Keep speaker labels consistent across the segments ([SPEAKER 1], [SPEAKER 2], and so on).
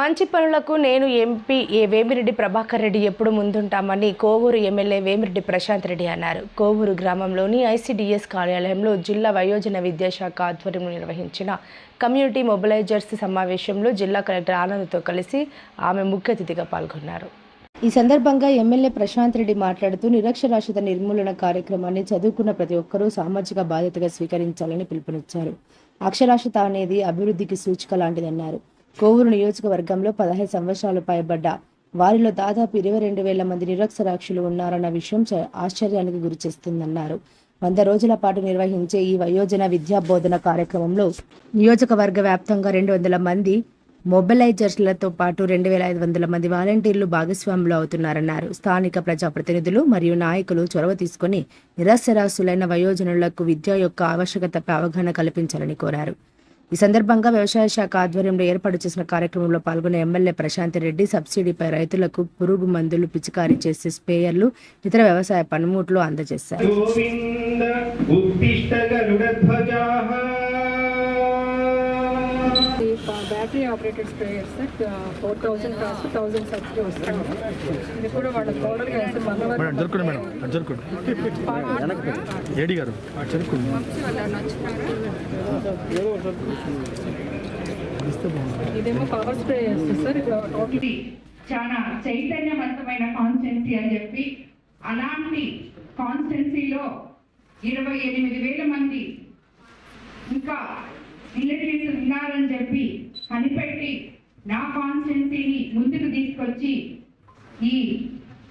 [SPEAKER 1] మంచి పనులకు నేను ఎంపీ ఏ వేమిరెడ్డి ప్రభాకర్ రెడ్డి ఎప్పుడు ముందుంటామని కోవూరు ఎమ్మెల్యే వేమిరెడ్డి ప్రశాంత్ రెడ్డి అన్నారు. కోవూరు గ్రామంలోని ఐసీడీఎస్ కార్యాలయంలో జిల్లా వయోజన విద్యాశాఖ ఆధ్వర్యంలో నిర్వహించిన కమ్యూనిటీ మొబిలైజర్స్ సమావేశంలో జిల్లా కలెక్టర్ ఆనంద్తో కలిసి ఆమె ముఖ్య అతిథిగా పాల్గొన్నారు. ఈ సందర్భంగా ఎమ్మెల్యే ప్రశాంత్ రెడ్డి మాట్లాడుతూ నిరక్షరాస్యత నిర్మూలన కార్యక్రమాన్ని చదువుకున్న ప్రతి ఒక్కరూ సామాజిక బాధ్యతగా స్వీకరించాలని పిలుపునిచ్చారు. అక్షరాస్యత అనేది అభివృద్ధికి సూచిక లాంటిదన్నారు. కోవూరు నియోజకవర్గంలో పదహైదు సంవత్సరాలు పైబడ్డ వారిలో దాదాపు ఇరవై రెండు వేల మంది నిరక్షరాక్షులు ఉన్నారన్న విషయం ఆశ్చర్యానికి గురిచేస్తుందన్నారు వంద రోజుల పాటు నిర్వహించే ఈ వయోజన విద్యా బోధన కార్యక్రమంలో నియోజకవర్గ వ్యాప్తంగా రెండు వందల మంది మొబైలైజర్స్లతో పాటు రెండు వేల ఐదు వందల మంది వాలంటీర్లు భాగస్వాములు అవుతున్నారన్నారు. స్థానిక ప్రజాప్రతినిధులు మరియు నాయకులు చొరవ తీసుకుని నిరక్షరాస్యులైన వయోజనులకు విద్య యొక్క ఆవశ్యకతపై అవగాహన కల్పించాలని కోరారు. ఈ సందర్భంగా వ్యవసాయ శాఖ ఆధ్వర్యంలో ఏర్పాటు చేసిన కార్యక్రమంలో పాల్గొన్న ఎమ్మెల్యే ప్రశాంత్ రెడ్డి సబ్సిడీపై రైతులకు పురుగు మందులు పిచికారీ చేసే స్ప్రేయర్లు ఇతర వ్యవసాయ పనిముట్లు అందజేశారు.
[SPEAKER 2] Battery operated sprayers four thousand cost thousand subsidy వస్తుంది ఇది కూడా వాళ్ళ పౌడర్ మన
[SPEAKER 3] మేడం జరుకోండి మేడం. జరుకోండి ఏడి గారు
[SPEAKER 2] ఇదేమో పవర్ స్ప్రే చేస్తుంది సార్. ఇది టోటల్
[SPEAKER 4] చాలా చైతన్యవంతమైన కాన్స్టెన్సీ అని చెప్పి అలాంటి కాన్స్టెన్సీలో ఇరవై ఎనిమిది వేల మంది ఇంకా రిలేటివ్స్ ఉన్నారని చెప్పి కనిపెట్టి నా కాన్స్టెన్సీని ముందుకు తీసుకొచ్చి ఈ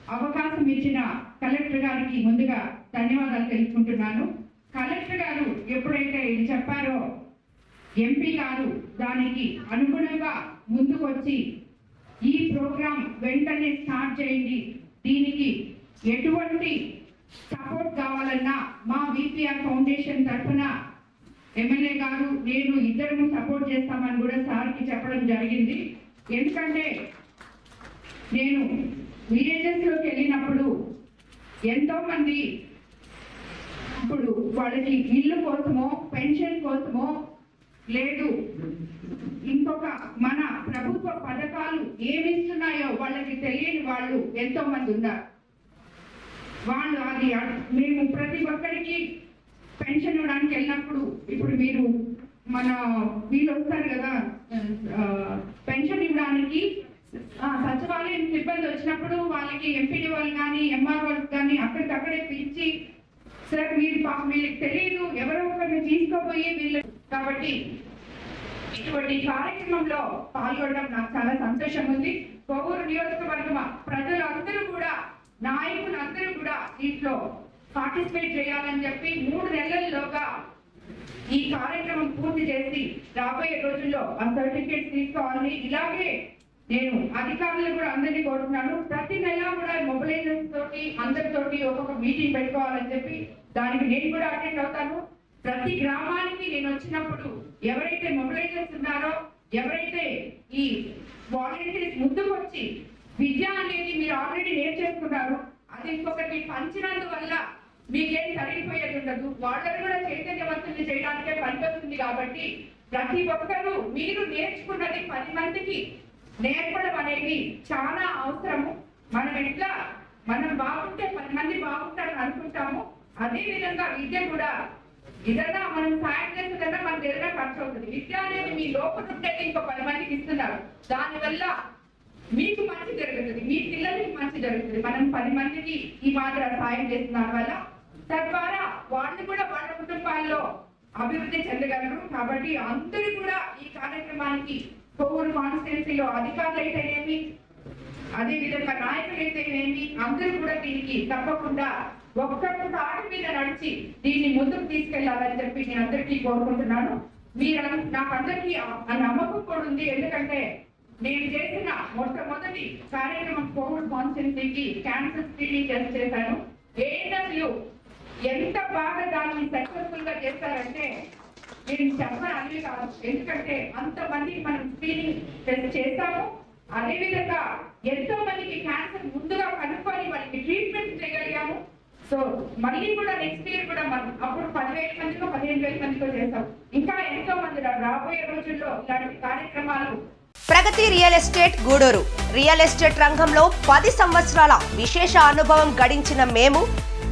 [SPEAKER 4] అవకాశం ఇచ్చిన కలెక్టర్ గారికి ముందుగా ధన్యవాదాలు తెలుసుకుంటున్నాను కలెక్టర్ గారు ఎప్పుడైతే ఇది చెప్పారో ఎంపీ గారు దానికి అనుగుణంగా ముందుకొచ్చి ఈ ప్రోగ్రాం వెంటనే స్టార్ట్ చేయండి. దీనికి ఎటువంటి సపోర్ట్ కావాలన్నా మా విపిఆర్ ఫౌండేషన్ తరఫున ఎమ్మెల్యే గారు నేను ఇద్దరము సపోర్ట్ చేస్తామని కూడా సార్కి చెప్పడం జరిగింది. ఎందుకంటే నేను విలేజెస్లోకి వెళ్ళినప్పుడు ఎంతోమంది ఇప్పుడు వాళ్ళకి ఇల్లు కోసమో పెన్షన్ కోసమో లేదు. ఇంకొక మన ప్రభుత్వ పథకాలు ఏమిస్తున్నాయో వాళ్ళకి తెలియని వాళ్ళు ఎంతోమంది ఉన్నారు. వాళ్ళు అది మేము ప్రతి ఒక్కరికి పెన్షన్ ఇవ్వడానికి వెళ్ళినప్పుడు ఇప్పుడు మీరు మన వీళ్ళు వస్తారు కదా పెన్షన్ ఇవ్వడానికి సచివాలయం సిబ్బంది వచ్చినప్పుడు వాళ్ళకి ఎంపీడీ వాళ్ళు కానీ ఎంఆర్ వాళ్ళు కానీ అక్కడికక్కడే పిలిచి సార్ మీరు వీళ్ళకి తెలియదు ఎవరో ఒకరిని తీసుకోపోయి వీళ్ళు కాబట్టి ఇటువంటి కార్యక్రమంలో పాల్గొనడం నాకు చాలా సంతోషం ఉంది. కొవ్వూరు నియోజకవర్గం ప్రజలందరూ కూడా నాయకులందరూ కూడా దీంట్లో పార్టిసిపేట్ చేయాలని చెప్పి మూడు నెలల్లోగా ఈ కార్యక్రమం పూర్తి చేసి రాబోయే రోజుల్లో ఆ సర్టిఫికేట్ తీసుకోవాలని ఇలాగే నేను అధికారులు కూడా అందరినీ కోరుతున్నాను. ప్రతి నెల కూడా మొబిలైజర్స్ తోటి అందరితోటి ఒక్కొక్క మీటింగ్ పెట్టుకోవాలని చెప్పి దానికి నేను కూడా అటెండ్ అవుతాను. ప్రతి గ్రామానికి నేను వచ్చినప్పుడు ఎవరైతే మొబిలైజర్స్ ఉన్నారో ఎవరైతే ఈ వాలంటీర్స్ ముందుకు వచ్చి విద్య అనేది మీరు ఆల్రెడీ నేర్చేసుకున్నారు అది ఇంకొకటి పంచినందువల్ల మీకేం తరిగిపోయేది ఉండదు. వాళ్ళని కూడా చైతన్యవంతుల్ని చేయడానికే పనికొస్తుంది కాబట్టి ప్రతి ఒక్కరూ మీరు నేర్చుకున్నది పది మందికి నేర్పడం అనేది చాలా అవసరము. మనం ఎట్లా మనం బాగుంటే పది మంది బాగుంటారని అనుకుంటాము అదే విధంగా విద్య కూడా ఏదైనా మనం సాయం చేస్తుందన్నా మనకు ఏదైనా ఖర్చు అవుతుంది. విద్య అనేది మీ లోపల ఉండేది ఇంకో పది మందికి ఇస్తున్నారు. దానివల్ల మీకు మంచి జరుగుతుంది. మీ పిల్లలకి మంచి జరుగుతుంది. మనం పది మందికి ఈ మాత్రం సాయం చేస్తున్నారు వల్ల తద్వారా వాళ్ళు కూడా వాళ్ళ కుటుంబాల్లో అభివృద్ధి చెందగలరు. కాబట్టి అందరూ కూడా ఈ కార్యక్రమానికి కొవ్వూరు కాన్స్టిట్యున్సీలో అధికారులు అయితేనేమి అదే విధంగా నాయకులు అయితేనేమి అందరూ కూడా దీనికి తప్పకుండా ఒక్క తాటి మీద నడిచి దీన్ని ముందుకు తీసుకెళ్ళాలని చెప్పి నేను అందరికీ కోరుకుంటున్నాను. మీరు నాకు అందరికీ నమ్మకం కూడా ఉంది. ఎందుకంటే నేను చేసిన మొట్టమొదటి కార్యక్రమం కోవిడ్ కాన్సెన్సీకి క్యాన్సర్ స్క్రీనింగ్ టెస్ట్ చేశాను. ఏడబ్ల్యూ ఎంత బాగా దాన్ని సక్సెస్ఫుల్గా చేస్తారంటే నేను చెప్పాలి కాదు. ఎందుకంటే అంతమంది మనం స్క్రీనింగ్ టెస్ట్ చేస్తాము అదేవిధంగా ఎంతో మందికి క్యాన్సర్ ముందుగా కనుక్కొని వాళ్ళకి ట్రీట్మెంట్ చేయగలిగాము. సో మళ్ళీ కూడా నెక్స్ట్ ఇయర్ కూడా మనం అప్పుడు పదివేల మందికో పదిహేను వేల మందికో చేస్తాం ఇంకా ఎంతో మంది రాబోయే రోజుల్లో ఇలాంటి కార్యక్రమాలు
[SPEAKER 5] Pragati real estate Gudur. Real estate రంగంలో పది సంవత్సరాల విశేష అనుభవం గడించిన మేము